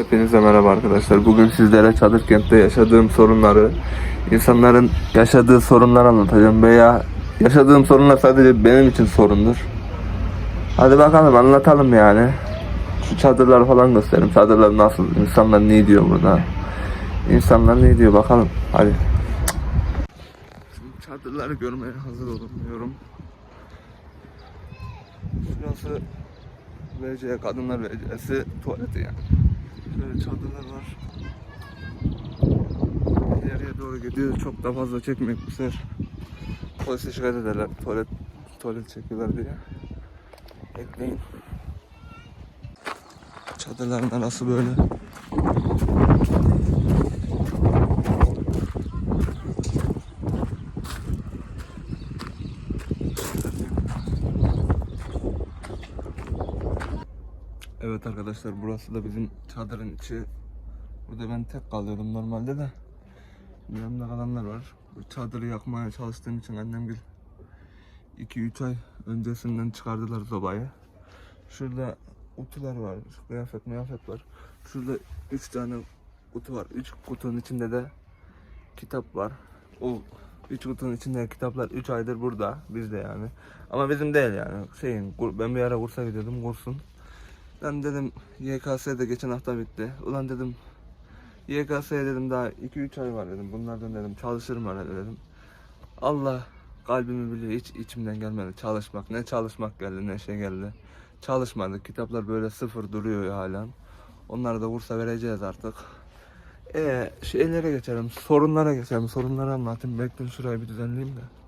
Hepinize merhaba arkadaşlar. Bugün sizlere çadır kentte yaşadığım sorunları, insanların yaşadığı sorunları anlatacağım veya yaşadığım sorunlar sadece benim için sorundur. Hadi bakalım anlatalım yani. Şu çadırları falan gösterelim. Çadırlar nasıl? İnsanlar ne diyor burada? İnsanlar ne diyor bakalım. Hadi. Çadırları görmeye hazır olun diyorum. Şurası VC kadınlar VC'si tuvaleti yani. Çadırlar var. İleriye doğru gidiyor. Çok da fazla çekmek bu sefer. Polise şikayet ederler. Tuvalet, tuvalet çekiyorlar diye. Bekleyin. Çadırların arası böyle. Evet arkadaşlar burası da bizim çadırın içi. Burada ben tek kalıyorum normalde de. Yanımda kalanlar var. Bu çadırı yakmaya çalıştığım için annem gel 2-3 ay öncesinden çıkardılar sobayı. Şurada kutular var, kıyafet kıyafet var. Şurada 3 tane kutu var. 3 kutunun içinde de kitap var. O 3 kutunun içinde kitaplar 3 aydır burada bizde yani. Ama bizim değil yani. Şeyin ben bir ara kursa gidiyordum kursun. Ben dedim YKS'de geçen hafta bitti. Ulan dedim YKS'ye dedim daha 2-3 ay var dedim. Bunlardan dedim çalışırım herhalde dedim. Allah kalbimi biliyor hiç içimden gelmedi çalışmak. Ne çalışmak geldi ne şey geldi. Çalışmadık. Kitaplar böyle sıfır duruyor hala. Onları da kursa vereceğiz artık. Ee, şeylere geçelim. Sorunlara geçelim. Sorunları anlatayım. Bekleyin şurayı bir düzenleyeyim de.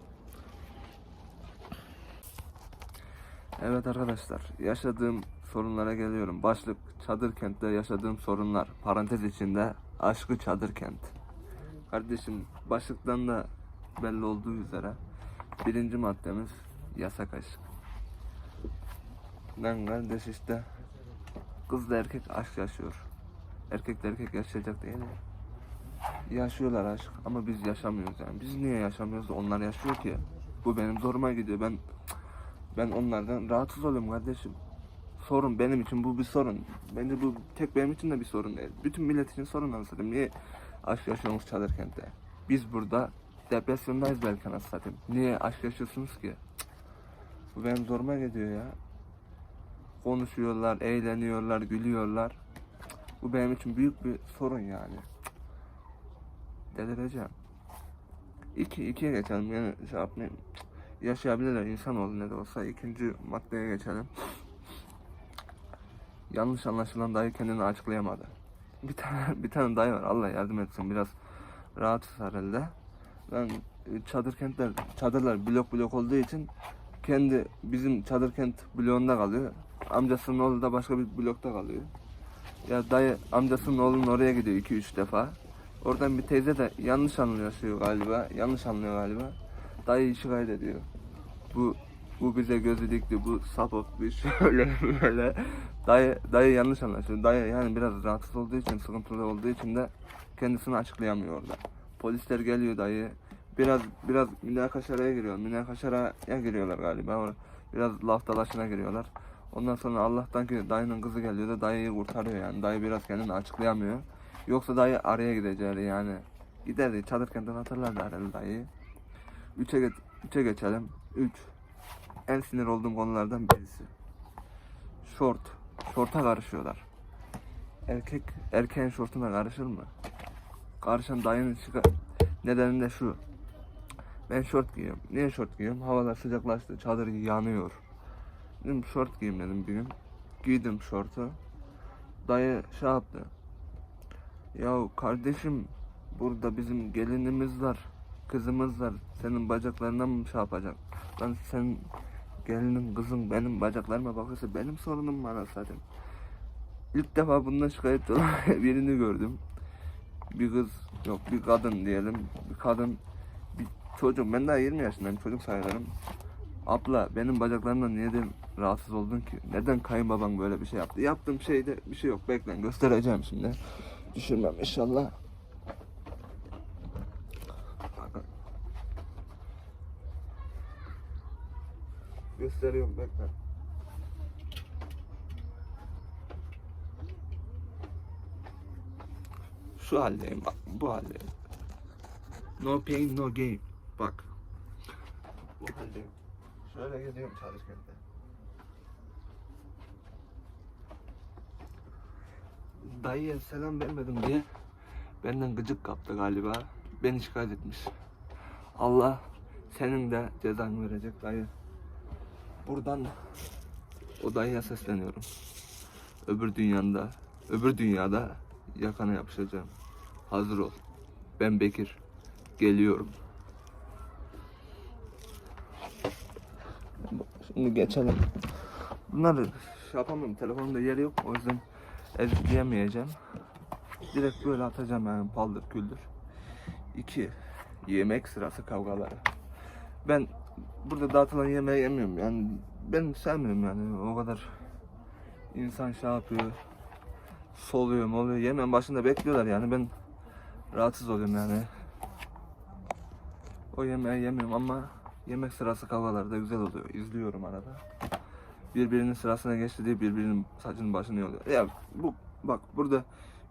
Evet arkadaşlar, yaşadığım sorunlara geliyorum. Başlık çadır kentte yaşadığım sorunlar. Parantez içinde aşkı çadır kent. Kardeşim başlıktan da belli olduğu üzere birinci maddemiz yasak aşk. Lan kardeş işte kızla erkek aşk yaşıyor. Erkekle erkek yaşayacak değil mi? Yaşıyorlar aşk ama biz yaşamıyoruz yani. Biz niye yaşamıyoruz onlar yaşıyor ki? Bu benim zoruma gidiyor. Ben ben onlardan rahatsız oluyorum kardeşim. Sorun benim için bu bir sorun. Bence bu tek benim için de bir sorun değil. Bütün millet için sorun anasını Niye aşk yaşıyorsunuz çadır kentte? Biz burada depresyondayız belki anasını satayım. Niye aşk yaşıyorsunuz ki? Cık. Bu benim zoruma gidiyor ya. Konuşuyorlar, eğleniyorlar, gülüyorlar. Cık. Bu benim için büyük bir sorun yani. Cık. Delireceğim. İki, ikiye geçelim yani şey yapmayayım. Cık. Yaşayabilirler insanoğlu ne de olsa. İkinci maddeye geçelim. Yanlış anlaşılan dayı kendini açıklayamadı. Bir tane bir tane dayı var. Allah yardım etsin. Biraz rahatsız herhalde. Ben e, çadır kentler çadırlar blok blok olduğu için kendi bizim çadır kent bloğunda kalıyor. Amcasının oğlu da başka bir blokta kalıyor. Ya dayı amcasının oğlunun oraya gidiyor 2-3 defa. Oradan bir teyze de yanlış anlıyor galiba. Yanlış anlıyor galiba. Dayı şikayet ediyor. Bu bu bize gözü dikti, bu sapık bir şöyle böyle. Dayı, dayı yanlış anlaşılıyor. Dayı yani biraz rahatsız olduğu için, sıkıntılı olduğu için de kendisini açıklayamıyor orada. Polisler geliyor dayı. Biraz biraz münakaşaraya giriyor. Münakaşaraya giriyorlar galiba. Biraz laf dalaşına giriyorlar. Ondan sonra Allah'tan ki dayının kızı geliyor da dayıyı kurtarıyor yani. Dayı biraz kendini açıklayamıyor. Yoksa dayı araya gideceği yani. Giderdi çadır kentten hatırlardı herhalde dayıyı. Üçe, geç, üçe geçelim. Üç. En sinir olduğum konulardan birisi. Şort. Şorta karışıyorlar. Erkek erkeğin şortuna karışır mı? Karışan dayının şika... nedeni de şu. Ben şort giyiyorum. Niye şort giyiyorum? Havalar sıcaklaştı. Çadır yanıyor. Dedim şort giyeyim dedim bir gün. Giydim şortu. Dayı şey yaptı. Ya kardeşim burada bizim gelinimiz var. Kızımız var. Senin bacaklarına mı şey yapacak? Lan sen gelinin kızın benim bacaklarıma bakıyorsa benim sorunum var zaten. İlk defa bundan şikayetçi olan birini gördüm. Bir kız yok bir kadın diyelim. Bir kadın bir çocuk ben daha 20 yaşındayım çocuk sayılırım. Abla benim bacaklarımdan neden rahatsız oldun ki? Neden kayınbaban böyle bir şey yaptı? Yaptığım şeyde bir şey yok. Beklen göstereceğim şimdi. Düşürmem inşallah. Gösteriyorum bekle. Şu haldeyim bak bu haldeyim. No pain no gain. Bak. Bu haldeyim. Şöyle geziyorum çalışırken. Dayıya selam vermedim diye benden gıcık kaptı galiba. Beni şikayet etmiş. Allah senin de cezanı verecek dayı. Buradan o dayıya sesleniyorum. Öbür dünyada, öbür dünyada yakana yapışacağım. Hazır ol. Ben Bekir. Geliyorum. Şimdi geçelim. Bunları şey yapamam. Telefonumda yeri yok. O yüzden editleyemeyeceğim. Direkt böyle atacağım yani paldır küldür. İki. Yemek sırası kavgaları. Ben burada dağıtılan yemeği yemiyorum. Yani ben sevmiyorum yani. O kadar insan şey yapıyor soluyor oluyor yemeğin başında bekliyorlar yani. Ben rahatsız oluyorum yani. O yemeği yemiyorum ama yemek sırası kavgaları da güzel oluyor. İzliyorum arada. Birbirinin sırasına geçti diye birbirinin saçının başını yoluyor. Ya bu bak burada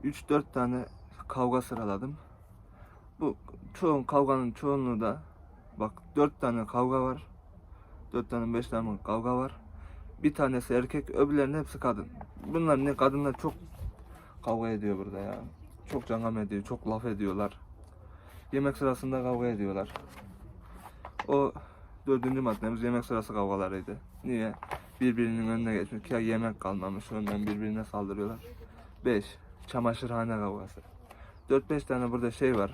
3-4 tane kavga sıraladım. Bu çoğun kavganın çoğunluğu da Bak dört tane kavga var. Dört tane beş tane kavga var. Bir tanesi erkek, öbürlerinin hepsi kadın. Bunlar ne kadınlar çok kavga ediyor burada ya. Çok cangam ediyor, çok laf ediyorlar. Yemek sırasında kavga ediyorlar. O dördüncü maddemiz yemek sırası kavgalarıydı. Niye? Birbirinin önüne geçmiş. Ya yemek kalmamış, önden birbirine saldırıyorlar. 5. Çamaşırhane kavgası. 4-5 tane burada şey var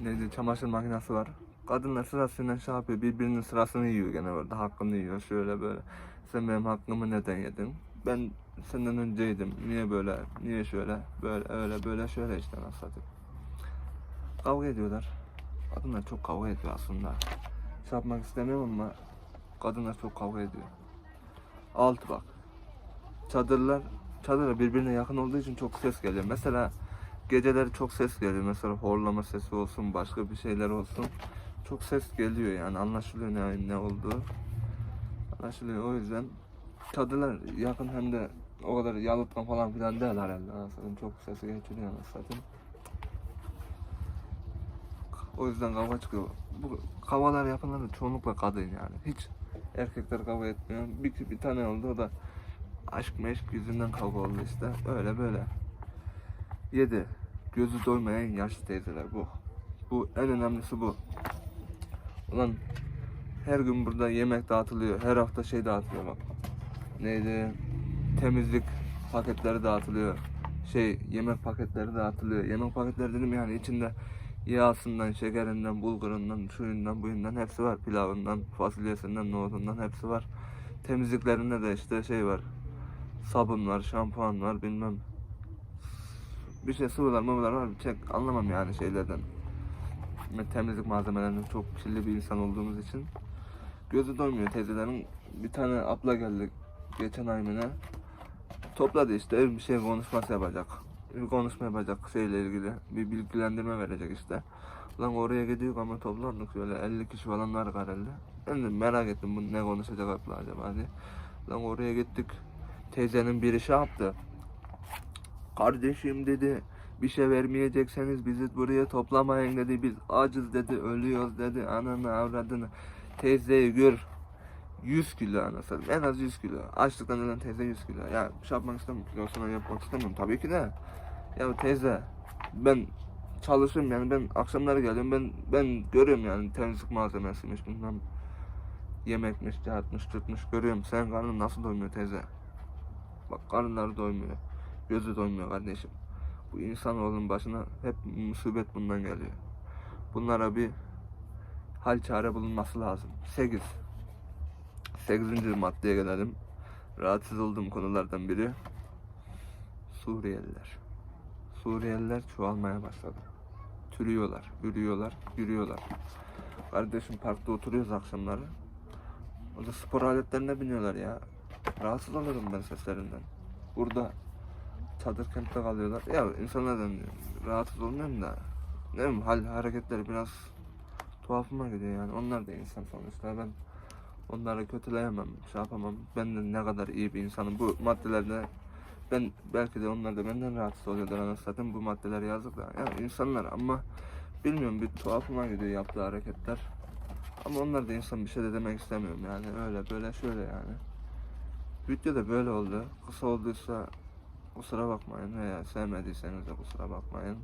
neydi çamaşır makinesi var. Kadınlar sırasıyla şey yapıyor birbirinin sırasını yiyor gene orada hakkını yiyor şöyle böyle. Sen benim hakkımı neden yedin? Ben senden önceydim. Niye böyle? Niye şöyle? Böyle öyle böyle şöyle işte nasıl. Kavga ediyorlar. Kadınlar çok kavga ediyor aslında. Şey yapmak istemiyorum ama kadınlar çok kavga ediyor. Alt bak. Çadırlar çadırlar birbirine yakın olduğu için çok ses geliyor. Mesela geceleri çok ses geliyor. Mesela horlama sesi olsun, başka bir şeyler olsun. Çok ses geliyor yani anlaşılıyor ne, ne olduğu. Anlaşılıyor o yüzden çadırlar yakın hem de o kadar yalıtkan falan filan değil herhalde. Anasını çok sesi geçiriyor anasını. O yüzden kavga çıkıyor. Bu kavgalar yapanlar da çoğunlukla kadın yani. Hiç erkekler kavga etmiyor. Bir, bir tane oldu o da aşk meşk yüzünden kavga oldu işte. Öyle böyle. 7. Gözü doymayan yaşlı teyzeler bu. Bu en önemlisi bu. Ulan her gün burada yemek dağıtılıyor. Her hafta şey dağıtılıyor bak. Neydi? Temizlik paketleri dağıtılıyor. Şey yemek paketleri dağıtılıyor. Yemek paketleri dedim yani içinde yağsından, şekerinden, bulgurundan, suyundan, buyundan hepsi var. Pilavından, fasulyesinden, nohutundan hepsi var. Temizliklerinde de işte şey var. Sabun var, şampuan var, bilmem bir şey sıvılar mıvılar var. Çek anlamam yani şeylerden. Temizlik malzemelerinden çok kirli bir insan olduğumuz için. Gözü doymuyor teyzelerin. Bir tane abla geldi geçen ay mı? Topladı işte bir şey konuşması yapacak. Bir konuşma yapacak şeyle ilgili. Bir bilgilendirme verecek işte. Lan oraya gidiyor ama toplandık şöyle 50 kişi falan var herhalde. Ben de merak ettim bu ne konuşacak abla acaba diye. Lan oraya gittik. Teyzenin biri şey yaptı. Kardeşim dedi bir şey vermeyecekseniz bizi buraya toplamayın dedi. Biz acız dedi, ölüyoruz dedi. Ananı avradını. Teyzeyi gör. 100 kilo anasını. En az 100 kilo. Açlıktan ölen teyze 100 kilo. Ya şey yapmak istemiyorum. Kilosuna yapmak istemiyorum. Tabii ki de. Ya teyze ben çalışıyorum yani ben akşamları geliyorum ben ben görüyorum yani temizlik malzemesiymiş bundan yemekmiş, kağıtmış, tutmuş görüyorum. Sen karnın nasıl doymuyor teyze? Bak karınları doymuyor. Gözü doymuyor kardeşim. Bu insanoğlunun başına hep musibet bundan geliyor. Bunlara bir hal çare bulunması lazım. 8. 8. maddeye gelelim. Rahatsız olduğum konulardan biri Suriyeliler. Suriyeliler çoğalmaya başladı. Türüyorlar, yürüyorlar, yürüyorlar. Kardeşim parkta oturuyoruz akşamları. Orada spor aletlerine biniyorlar ya. Rahatsız olurum ben seslerinden. Burada çadır kentte kalıyorlar. Ya insanlardan rahatsız olmuyorum da ne bileyim hal hareketleri biraz tuhafıma gidiyor yani. Onlar da insan sonuçta. Ben onları kötüleyemem, şey yapamam. Ben de ne kadar iyi bir insanım. Bu maddelerde ben belki de onlar da benden rahatsız oluyorlar anasını satayım bu maddeler yazık da. Yani insanlar ama bilmiyorum bir tuhafıma gidiyor yaptığı hareketler. Ama onlar da insan bir şey de demek istemiyorum yani öyle böyle şöyle yani. Video da böyle oldu. Kısa olduysa kusura bakmayın. Veya sevmediyseniz de kusura bakmayın.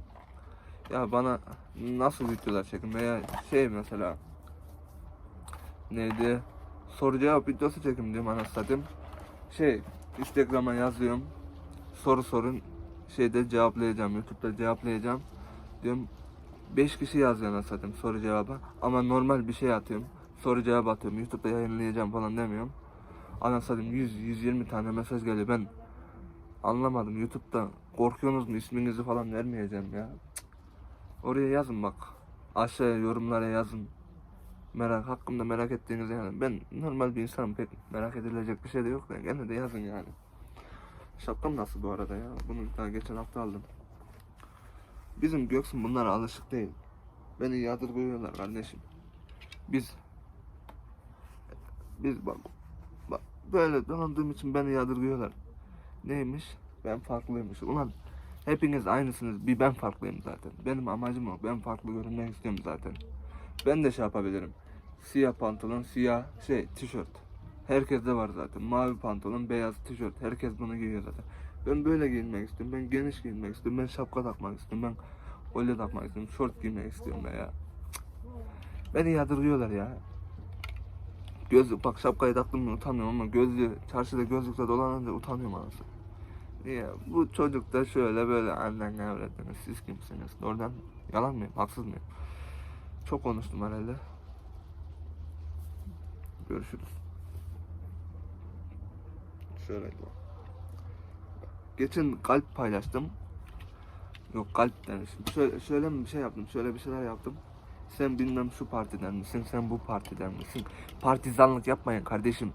Ya bana nasıl videolar çekin? Veya şey mesela neydi? Soru cevap videosu çekim diyorum anasını satayım. Şey Instagram'a yazıyorum. Soru sorun şeyde cevaplayacağım YouTube'da cevaplayacağım. Diyorum 5 kişi yazıyor anasını satayım soru cevaba ama normal bir şey atıyorum. Soru cevap atıyorum. YouTube'da yayınlayacağım falan demiyorum. Anasını satayım 100 120 tane mesaj geliyor. Ben anlamadım YouTube'da korkuyorsunuz mu? İsminizi falan vermeyeceğim ya. Oraya yazın bak. Aşağıya yorumlara yazın. Merak hakkımda merak ettiğiniz yani. Ben normal bir insanım pek merak edilecek bir şey de yok da gene de yazın yani. Şapkam nasıl bu arada ya? Bunu daha geçen hafta aldım. Bizim Göksun bunlara alışık değil. Beni yadırgıyorlar kardeşim. Biz biz bak, bak böyle donandığım için beni yadırgıyorlar neymiş ben farklıymış ulan hepiniz aynısınız bir ben farklıyım zaten benim amacım o ben farklı görünmek istiyorum zaten ben de şey yapabilirim. Siyah pantolon, siyah şey tişört. Herkeste var zaten. Mavi pantolon, beyaz tişört. Herkes bunu giyiyor zaten. Ben böyle giyinmek istiyorum. Ben geniş giyinmek istiyorum. Ben şapka takmak istiyorum. Ben kolye takmak istiyorum. Şort giymek istiyorum ya. Beni yadırgıyorlar ya. Gözlük bak şapkayı taktım mı utanmıyorum ama gözlüğü çarşıda gözlükle dolanınca utanıyorum anasını. Niye? Bu çocuk da şöyle böyle annen öğrettiniz. Siz kimsiniz? Oradan yalan mıyım? Haksız mıyım? Çok konuştum herhalde. Görüşürüz. Şöyle bak. Geçen kalp paylaştım. Yok kalp demişim. Şöyle, şöyle bir şey yaptım. Şöyle bir şeyler yaptım. Sen bilmem şu partiden misin, sen bu partiden misin? Partizanlık yapmayın kardeşim.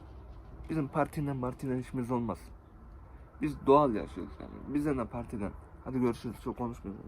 Bizim partiyle partiyle işimiz olmaz. Biz doğal yaşıyoruz yani. Bize ne partiden. Hadi görüşürüz. Çok konuşmuyorum.